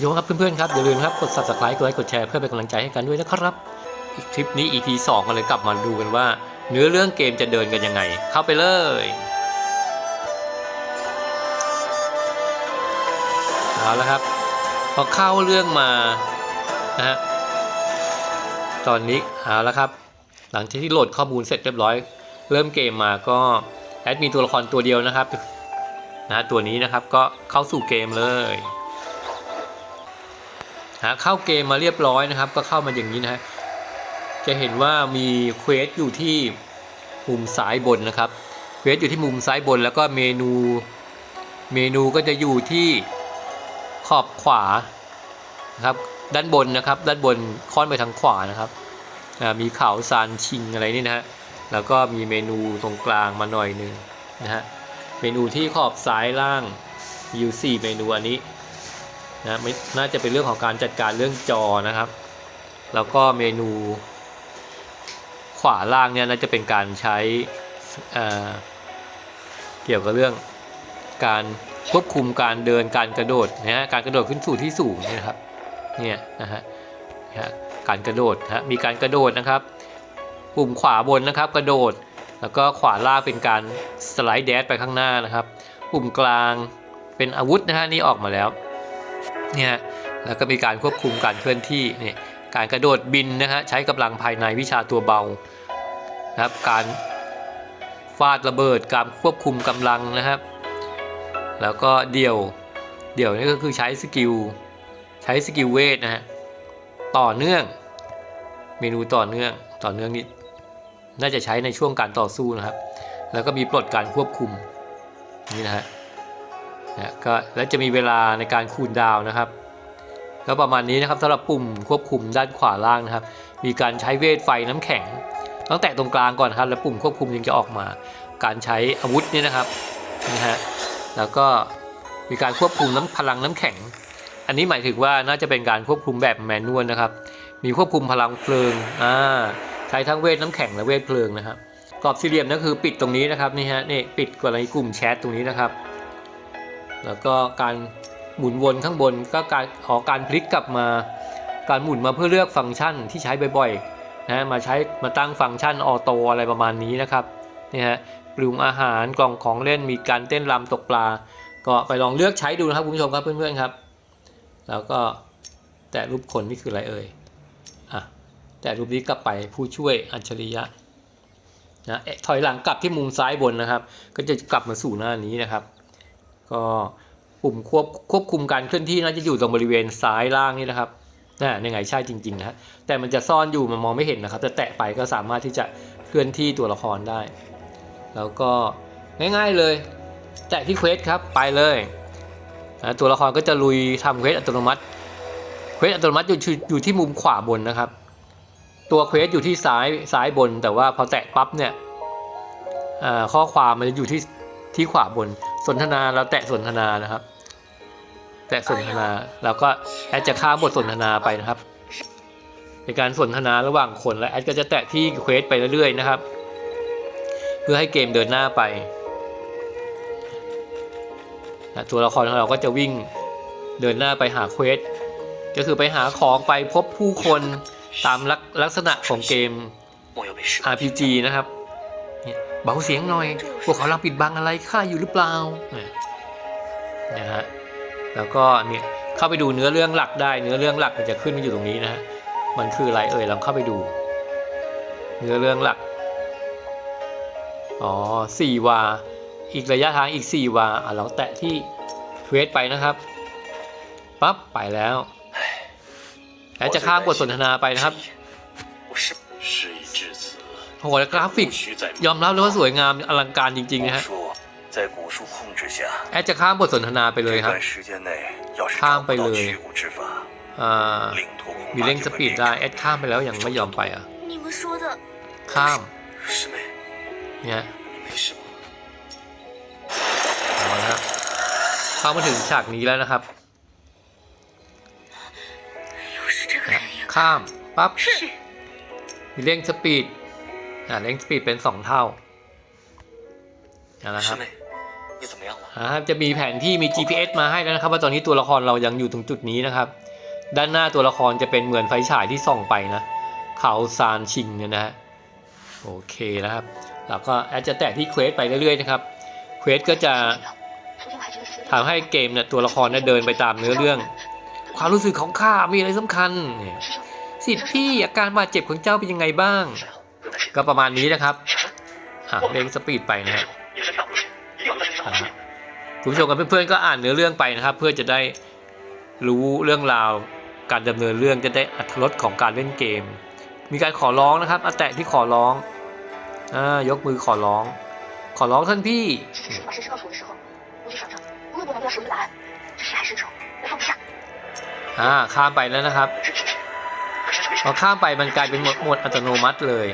โยครับเพื่อนๆครับอย่าลืมครับกด subscribe กดไลค์กดแชร์เพื่อเป็นกำลังใจให้กันด้วยนะครับอีกคลิปนี้ EP 2กันเลยกลับมาดูกันว่า เนื้อเรื่องเกมจะเดินกันยังไง เข้าไปเลยเอาละครับ พอเข้าเรื่องมานะฮะตอนนี้เอาละครับ หลังจากที่โหลดข้อมูลเสร็จเรียบร้อย เริ่มเกมมาก็แอดมีตัวละครตัวเดียวนะครับนะตัวนี้นะครับก็เข้าสู่เกมเลย หาเข้าเกมมาเรียบร้อยนะครับ ก็เข้ามาอย่างนี้นะฮะจะเห็นว่ามีเควสอยู่ที่มุมซ้ายบนนะครับเควสอยู่ที่มุมซ้ายบน แล้วก็เมนูเมนูก็จะอยู่ที่ขอบขวานะครับด้านบนนะครับ ด้านบนค่อนไปทางขวานะครับมีเขาซานชิงอะไรนี่นะฮะแล้วก็มีเมนูตรงกลางมาหน่อยหนึ่งนะฮะเมนูที่ขอบซ้ายล่างมีอยู่4เมนูอันนี้ นะไม่น่าจะเป็นเรื่องของการจัดการเรื่องจอนะครับ แล้วก็เมนู ขวาล่างเนี่ยน่าจะเป็นการใช้เเกี่ยวกับเรื่องการควบคุมการเดินการกระโดดนะฮะการกระโดดขึ้นสู่ที่สูงเนี่ยนะครับเนี่ยนะฮะการกระโดดนะฮะมีการกระโดดนะครับ ปุ่มขวาบนนะครับกระโดด แล้วก็ขวาล่างเป็นการสไลด์แดชไปข้างหน้านะครับ ปุ่มกลางเป็นอาวุธนะฮะนี่ออกมาแล้ว เนี่ยแล้วก็มีการควบคุมการเคลื่อนที่เนี่ยการกระโดดบินนะฮะใช้กำลังภายในวิชาตัวเบานะครับการฟาดระเบิดการควบคุมกำลังนะครับ แล้วก็เดี่ยวเดี่ยวนี่ก็คือใช้สกิลใช้สกิลเวทนะฮะต่อเนื่องเมนูต่อเนื่องต่อเนื่องนี่น่าจะใช้ในช่วงการต่อสู้นะครับ แล้วก็มีปลดการควบคุมนี่นะฮะ นะก็และจะมีเวลาในการคูลดาวนะครับก็ประมาณนี้นะครับสำหรับปุ่มควบคุมด้านขวาล่างนะครับ มีการใช้เวทไฟน้ำแข็งต้องแตะตรงกลางก่อนครับ แล้วปุ่มควบคุมยังจะออกมา การใช้อาวุธนี่นะครับนะฮะแล้วก็มีการควบคุมน้ำพลังน้ำแข็ง อันนี้หมายถึงว่าน่าจะเป็นการควบคุมแบบแมนนวลนะครับ มีควบคุมพลังเพลิงอ่าใช้ทั้งเวทน้ำแข็งและเวทเพลิงนะครับกรอบสี่เหลี่ยมนั่นคือปิดตรงนี้นะครับนี่ฮะนี่ปิดกรณีกลุ่มแชทตรงนี้นะครับ แล้วก็การหมุนวนข้างบนก็การขอการพลิกกลับมา การหมุนมาเพื่อเลือกฟังก์ชันที่ใช้บ่อยๆนะมาใช้มาตั้งฟังก์ชันออโตอะไรประมาณนี้นะครับนี่ฮะปรุงอาหารกล่องของเล่นมีการเต้นรำตกปลา ก็ไปลองเลือกใช้ดูนะครับคุณผู้ชมครับเพื่อนๆครับ แล้วก็แตะรูปคนนี่คืออะไรเอ่ยอะแต่รูปนี้กลับไปผู้ช่วยอัจฉริยะนะเอะถอยหลังกลับที่มุมซ้ายบนนะครับ ก็จะกลับมาสู่หน้านี้นะครับ ก็ปุ่มควบควบคุมการเคลื่อนที่น่าจะอยู่ตรงบริเวณซ้ายล่างนี่นะครับน่ะยังไงใช่จริงๆนะแต่มันจะซ่อนอยู่มันมองไม่เห็นนะครับแต่แตะไปก็สามารถที่จะเคลื่อนที่ตัวละครได้ แล้วก็ง่ายๆเลย แตะที่เควสครับไปเลยนะตัวละครก็จะลุยทำเควสอัตโนมัติเควสอัตโนมัติอยู่ที่อยู่ที่มุมขวาบนนะครับ ตัวเควสอยู่ที่ซ้ายซ้ายบน แต่ว่าพอแตะปั๊บเนี่ยข้อความมันจะอยู่ที่ที่ขวาบน สนทนาเราแตะสนทนานะครับ แตะสนทนาเราก็แอดจะข้ามบทสนทนาไปนะครับในการสนทนาระหว่างคนและแอดก็จะแตะที่เควสไปเรื่อยๆนะครับ เพื่อให้เกมเดินหน้าไปตัวละครของเราก็จะวิ่งเดินหน้าไปหาเควสก็คือไปหาของไปพบผู้คนตามลักษณะของเกม RPG นะครับ เบาเสียงหน่อย พวกเขาลังปิดบังอะไรข้าอยู่หรือเปล่านะฮะแล้วก็เนี่ยเข้าไปดูเนื้อเรื่องหลักได้ เนื้อเรื่องหลักมันจะขึ้นมาอยู่ตรงนี้นะฮะมันคืออะไรเอ่ยลองเข้าไปดู เนื้อเรื่องหลักอ๋อสี่วา อีกระยะทางอีกสี่วาอะเราแตะที่เควสไปนะครับปั๊บไปแล้วแล้วจะข้ามบทสนทนาไปนะครับ โหแล้กราฟิก ยอมรับเลยว่าสวยงามอลังการจริงๆนะฮะแอดจะข้ามบทสนทนาไปเลยครับ ข้ามไปเลยมีเร่งสปีดได้แอดข้ามไปแล้วยังไม่ยอมไปอะ ข้าม เนี่ยเอาละเข้ามาถึงฉากนี้แล้วนะครับ ข้าม ปั๊บมีเร่งสปีด อ่าเร่งสปีดเป็นสองเท่านะครับอ่าจะมีแผนที่มี GPS มาให้แล้วนะครับ ว่าตอนนี้ตัวละครเรายังอยู่ตรงจุดนี้นะครับ ด้านหน้าตัวละครจะเป็นเหมือนไฟฉายที่ส่องไปนะ เขาซานชิงเนี่ยนะฮะโอเคนะครับเราก็อาจจะแตะที่เควสไปเรื่อยๆนะครับเควสก็จะทำให้เกมเนี่ยตัวละครเนี่ยเดินไปตามเนื้อเรื่อง ความรู้สึกของข้ามีอะไรสำคัญเนี่ยสิทธิ์พี่อาการบาดเจ็บของเจ้าเป็นยังไงบ้าง ก็ประมาณนี้นะครับเร่งสปีดไปนะคุณผู้ชมกับเพื่อนๆก็อ่านเนื้อเรื่องไปนะครับ เพื่อจะได้รู้เรื่องราวการดำเนินเรื่องจะได้อัตรสของการเล่นเกม มีการขอร้องนะครับอาแตะที่ขอร้องอยกมือขอร้อง ขอร้องท่านพี่อ่าข้ามไปแล้วนะครับพอข้ามไปมันกลายเป็นหมดหมดอัตโนมัติเลย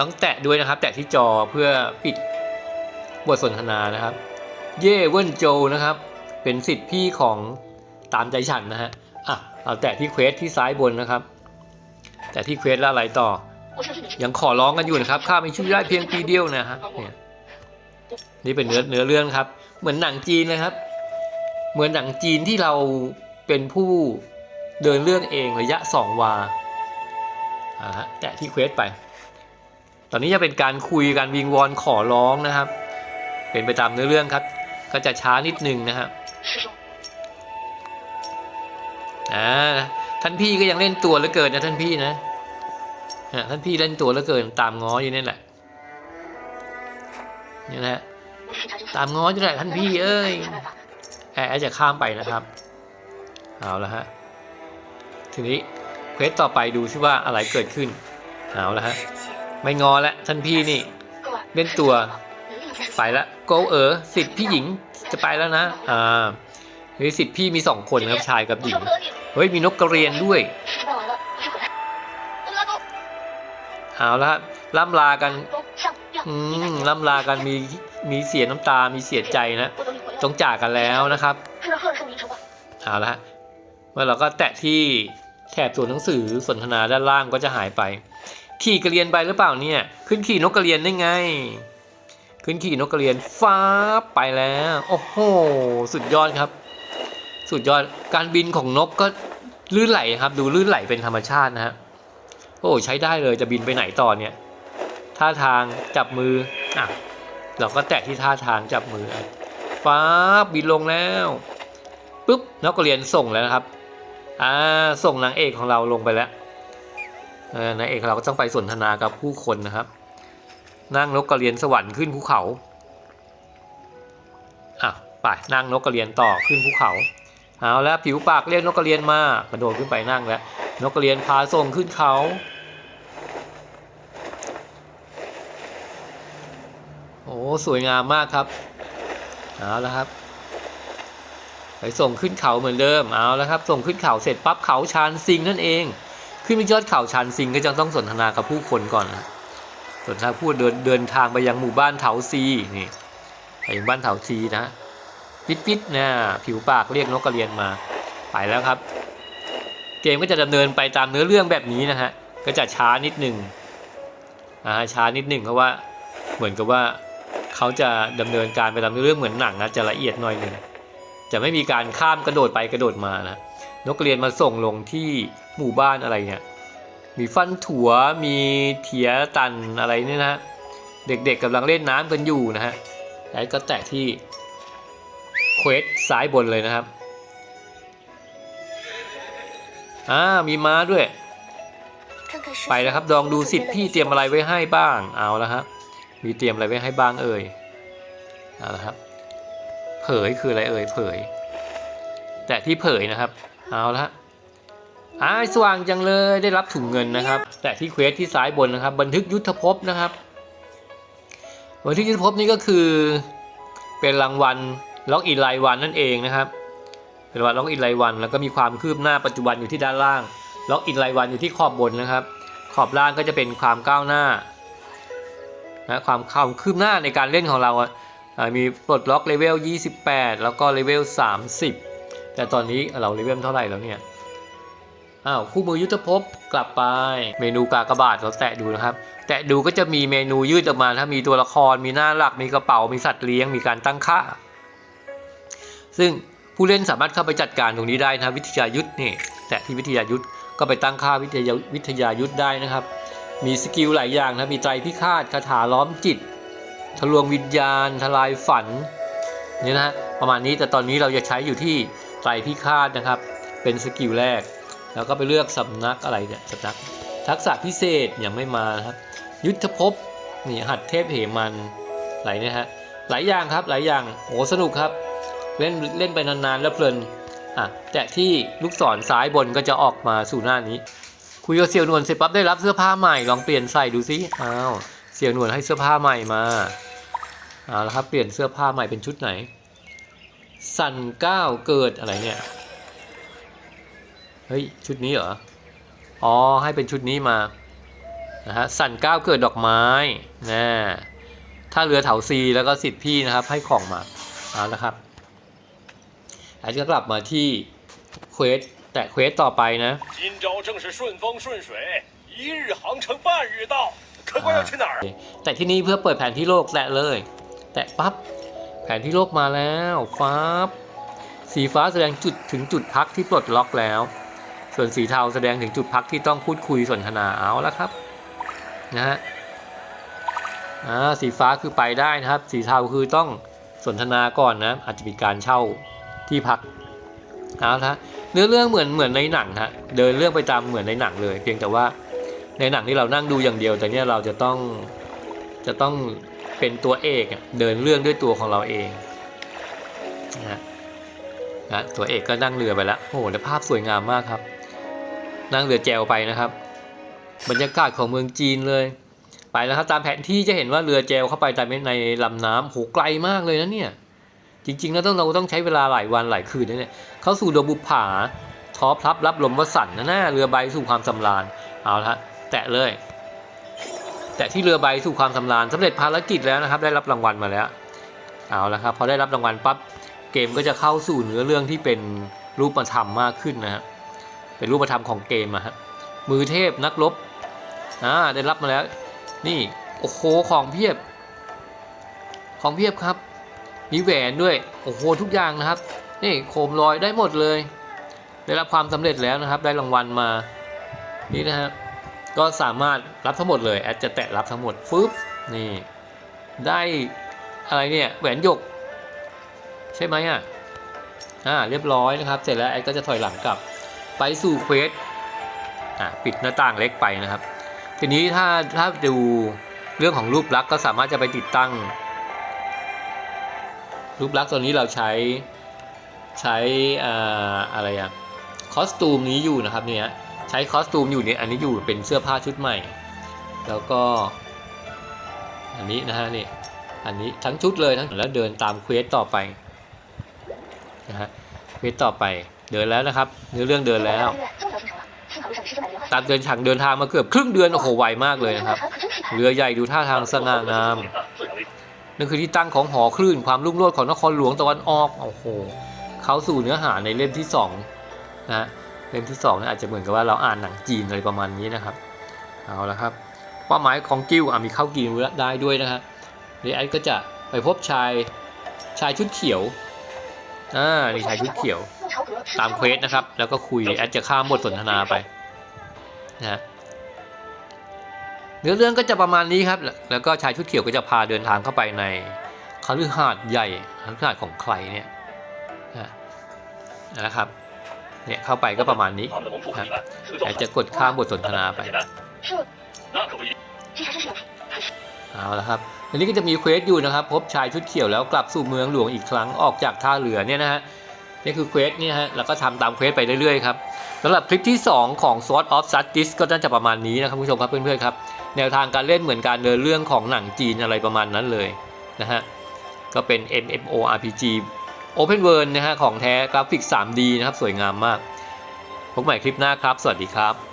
ต้องแตะด้วยนะครับ แตะที่จอเพื่อปิดบทสนทนานะครับ เย่เวินโจนะครับ เป็นสิทธิ์พี่ของตามใจฉันนะฮะอะเราแตะที่เควสที่ซ้ายบนนะครับ แตะที่เควสแล้วอะไรต่อ ยังขอร้องกันอยู่นะครับข้ามีช่วยได้เพียงปีเดียวนะฮะเนี่ยนี่เป็นเนื้อเนื้อเรื่องครับ เหมือนหนังจีนนะครับ เหมือนหนังจีนที่เราเป็นผู้เดินเรื่องเองระยะสองวาอะฮะแตะที่เควสไป ตอนนี้จะเป็นการคุยการวิงวอนขอร้องนะครับ เป็นไปตามเนื้อเรื่องครับ ก็จะช้านิดนึงนะครับอ่าท่านพี่ก็ยังเล่นตัวแล้วเกิดนะท่านพี่นะฮะท่านพี่เล่นตัวแล้วเกิดตามง้ออยู่นี่แหละนี่นะตามง้ออยู่แหละท่านพี่เอ้ยแอจะข้ามไปนะครับเอาละฮะทีนี้เควสต่อไปดูซิว่าอะไรเกิดขึ้นเอาละฮะ ไม่งอละท่านพี่นี่เล่นตัวไปละโกเออสิทธิ์พี่หญิงจะไปแล้วนะอ่าเฮ้ยสิทธิ์พี่มีสองคนครับชายกับหญิงเฮ้ยมีนกกระเรียนด้วยเอาละล่ำลากันอืมล่ำลากันมีมีเสียน้ำตา มีเสียใจนะต้องจากกันแล้วนะครับเอาละเมื่อเราก็แตะที่แถบส่วนหนังสือสนทนาด้านล่างก็จะหายไป ขี่กระเรียนไปหรือเปล่าเนี่ย ขึ้นขี่นกกระเรียนได้ไง ขึ้นขี่นกกระเรียนฟ้าไปแล้ว โอ้โห สุดยอดครับ สุดยอด การบินของนกก็ลื่นไหลครับ ดูลื่นไหลเป็นธรรมชาตินะฮะ โอ้ใช้ได้เลยจะบินไปไหนต่อเนี่ยท่าทางจับมืออะเราก็แตะที่ท่าทางจับมือฟ้าบินลงแล้วปุ๊บนกกระเรียนส่งแล้วนะครับ อ่า ส่งนางเอกของเราลงไปแล้ว นางเอกเราก็ต้องไปสนทนากับผู้คนนะครับ นั่งนกกระเรียนสวรรค์ขึ้นภูเขาอะไปนั่งนกกระเรียนต่อขึ้นภูเขาเอาแล้วผิวปากเรียกนกกระเรียนมากระโดดขึ้นไปนั่งแล้วนกกระเรียนพาส่งขึ้นเขาโอ้สวยงามมากครับเอาแล้วครับ ไปส่งขึ้นเขาเหมือนเดิมเอาแล้วครับ ส่งขึ้นเขาเสร็จปั๊บเขาชานซิงนั่นเอง ขึ้นไปยอดเขาชานซิงก็จะต้องสนทนากับผู้คนก่อนนะสนทนาพูดเดินเดินทางไปยังหมู่บ้านเถาซีนี่ไปยังบ้านเถาซีนะปิดปิดนะผิวปากเรียกนกกระเรียนมาไปแล้วครับ เกมก็จะดำเนินไปตามเนื้อเรื่องแบบนี้นะฮะก็จะช้านิดหนึ่งอ่าช้านิดหนึ่งเพราะว่าเหมือนกับว่าเขาจะดำเนินการไปตามเนื้อเรื่องเหมือนหนังนะจะละเอียดหน่อยหนึ่งจะไม่มีการข้ามกระโดดไปกระโดดมานะ นกเรียนมาส่งลงที่หมู่บ้านอะไรเนี่ย มีฟันถั่ว มีเถียตันอะไรเนี่ยนะเด็กๆกำลังเล่นน้ำกันอยู่นะฮะไอ้ก็แตะที่เควสซ้ายบนเลยนะครับ อ่า มีม้าด้วย ไปแล้วครับลองดูสิทธิ์พี่เตรียมอะไรไว้ให้บ้าง เอาแล้วครับ มีเตรียมอะไรไว้ให้บ้างเอ่ย เอาแล้วครับ เผยคืออะไรเอ่ย เผย แต่ที่เผยนะครับ เอาละอ่าสว่างจังเลยได้รับถุงเงินนะครับ แต่ที่เควสที่ซ้ายบนนะครับ บันทึกยุทธภพนะครับ บันทึกยุทธภพนี่ก็คือเป็นรางวัลล็อกอินรายวันนั่นเองนะครับ เป็นวัลล็อกอินรายวัน แล้วก็มีความคืบหน้าปัจจุบันอยู่ที่ด้านล่าง ล็อกอินรายวันอยู่ที่ขอบบนนะครับ ขอบล่างก็จะเป็นความก้าวหน้านะความความคืบหน้าในการเล่นของเราอะอ่ามีปลดล็อกเลเวล 28 แล้วก็เลเวล 30 แต่ตอนนี้เราเลเวลเท่าไหร่แล้วเนี่ยอ้าวคู่มือยุทธภพกลับไปเมนูกากบาทเราแตะดูนะครับ แต่ดูก็จะมีเมนูยืดออกมาถ้ามีตัวละครมีหน้าหลักมีกระเป๋ามีสัตว์เลี้ยงมีการตั้งค่า ซึ่งผู้เล่นสามารถเข้าไปจัดการตรงนี้ได้นะวิทยายุทธ์นี่แตะที่วิทยายุทธ์ก็ไปตั้งค่าวิทยาวิทยายุทธ์ได้นะครับ มีสกิลหลายอย่างนะมีไตรพิฆาตคาถาล้อมจิต ทะลวงวิญญาณ ทลายฝันนี่นะฮะประมาณนี้แต่ตอนนี้เราจะใช้อยู่ที่ ไตรพิฆาตนะครับ เป็นสกิลแรก แล้วก็ไปเลือกสำนักอะไรเนี่ยสำนักทักษะพิเศษยังไม่มาครับ ยุทธภพนี่หัดเทพเหมันไหลเนี่ยฮะหลายอย่างครับหลายอย่างโอ้สนุกครับ เล่นเล่นไปนานๆแล้วเพลินอะแต่ที่ลูกศรซ้ายบนก็จะออกมาสู่หน้านี้ คุยกับเสี่ยวนวลเสร็จปั๊บได้รับเสื้อผ้าใหม่ลองเปลี่ยนใส่ดูสิอ้าวเสี่ยวนวลให้เสื้อผ้าใหม่มาเอาละครับเปลี่ยนเสื้อผ้าใหม่เป็นชุดไหน สั่นเก้าเกิดอะไรเนี่ย เฮ้ย ชุดนี้เหรอ อ๋อ ให้เป็นชุดนี้มา นะฮะ สั่นเก้าเกิดดอกไม้นะถ้าเรือเถาซีแล้วก็สิทธิ์พี่นะครับ ให้ของมาเอาละครับอาจจะกลับมาที่เควสแต่เควสต่อไปนะแต่ที่นี่เพื่อเปิดแผนที่โลกแตะเลย แตะปั๊บ นที่โลกมาแล้วฟ้าสีฟ้าแสดงจุดถึงจุดพักที่ปลดล็อกแล้ว ส่วนสีเทาแสดงถึงจุดพักที่ต้องพูดคุยสนทนาเอาแล้วครับนะฮะสีฟ้าคือไปได้นะครับ สีเทาคือต้องสนทนาก่อนนะอาจจะมีการเช่าที่พักเอาละฮะเนื้อเรื่องเหมือนเหมือนในหนังฮะเดินเรื่องไปตามเหมือนในหนังเลย เพียงแต่ว่าในหนังที่เรานั่งดูอย่างเดียว แต่เนี่ยเราจะต้องจะต้อง เป็นตัวเอกเดินเรื่องด้วยตัวของเราเองนะฮะนะตัวเอกก็นั่งเรือไปแล้วโอ้โหแล้วภาพสวยงามมากครับ นั่งเรือแจวไปนะครับ บรรยากาศของเมืองจีนเลย ไปแล้วครับตามแผนที่จะเห็นว่าเรือแจวเข้าไปตามในลำน้ำโหไกลมากเลยนะเนี่ยจริงๆแล้วต้องเราต้องใช้เวลาหลายวันหลายคืนนะเนี่ยเข้าสู่ดงบุปผาท้อพลับรับลมวสันต์นะหน้าเรือใบสู่ความสำราญเอาละแตะเลย แตะที่เรือใบสู่ความสำราญสำเร็จภารกิจแล้วนะครับ ได้รับรางวัลมาแล้ว เอาละครับพอได้รับรางวัลปั๊บเกมก็จะเข้าสู่เนื้อเรื่องที่เป็นรูปธรรมมากขึ้นนะฮะเป็นรูปธรรมของเกมอะฮะมือเทพนักรบอ่าได้รับมาแล้ว นี่โอ้โหของเพียบ ของเพียบครับ มีแหวนด้วยโอ้โหทุกอย่างนะครับ นี่โคมลอยได้หมดเลย ได้รับความสำเร็จแล้วนะครับ ได้รางวัลมานี่นะฮะ ก็สามารถรับทั้งหมดเลยแอดจะแตะรับทั้งหมดฟึบนี่ได้อะไรเนี่ยแหวนหยก ใช่ไหมอะอ่าเรียบร้อยนะครับ เสร็จแล้วแอดก็จะถอยหลังกลับไปสู่เควสอ่าปิดหน้าต่างเล็กไปนะครับ ทีนี้ถ้าถ้าดูเรื่องของรูปลักษณ์ก็สามารถจะไปติดตั้ง รูปลักษณ์ตัวนี้เราใช้ใช้อ่าอะไรอะคอสตูมนี้อยู่นะครับเนี่ย ใช้คอสตูมอยู่เนี่ยอันนี้อยู่เป็นเสื้อผ้าชุดใหม่ แล้วก็ อันนี้นะฮะนี่อันนี้ทั้งชุดเลยทั้งแล้วเดินตามเควสต่อไปนะฮะเควสต่อไปเดินแล้วนะครับเนื้อเรื่องเดินแล้ว ตามเดินทางเดินทางมาเกือบครึ่งเดือนโอ้โหไวมากเลยนะครับ เรือใหญ่ดูท่าทางสง่างามนั่นคือที่ตั้งของหอคลื่นความรุ่งโรจน์ของนครหลวงตะวันออกโอ้โหเขาสู่เนื้อหาในเล่มที่สองนะฮะ เล่มที่2เนี่ยอาจจะเหมือนกับว่าเราอ่านหนังจีนอะไรประมาณนี้นะครับเอาละครับเป้าหมายของกิ้วมีเข้ากินได้ด้วยนะฮะเรอันก็จะไปพบชายชายชุดเขียวอ่านี่ชายชุดเขียว ตามเควสนะครับ แล้วก็คุยแอดจะข้ามบทสนทนาไปนะเนื้อเรื่องก็จะประมาณนี้ครับ แล้วก็ชายชุดเขียวก็จะพาเดินทางเข้าไปในคฤหาสน์ใหญ่คฤหาสน์ของใครเนี่ยนะครับ เนี่ยเข้าไปก็ประมาณนี้ครับอยากจะกดข้ามบทสนทนาไปเอาละครับอันนี้ก็จะมีเควสอยู่นะครับ พบชายชุดเขียวแล้วกลับสู่เมืองหลวงอีกครั้งออกจากท่าเรือเนี่ยนะฮะนี่คือเควสนี่ฮะแล้วก็ทำตามเควสไปเรื่อยๆครับสำหรับคลิปที่ 2 ของ Sword of Justice ก็น่าจะประมาณนี้นะครับผู้ชมครับเพื่อนๆครับ แนวทางการเล่นเหมือนการเดินเรื่องของหนังจีนอะไรประมาณนั้นเลยนะฮะก็เป็น MMORPG Open World นะฮะของแท้กราฟิก 3D นะครับ สวยงามมาก พบใหม่คลิปหน้าครับ สวัสดีครับ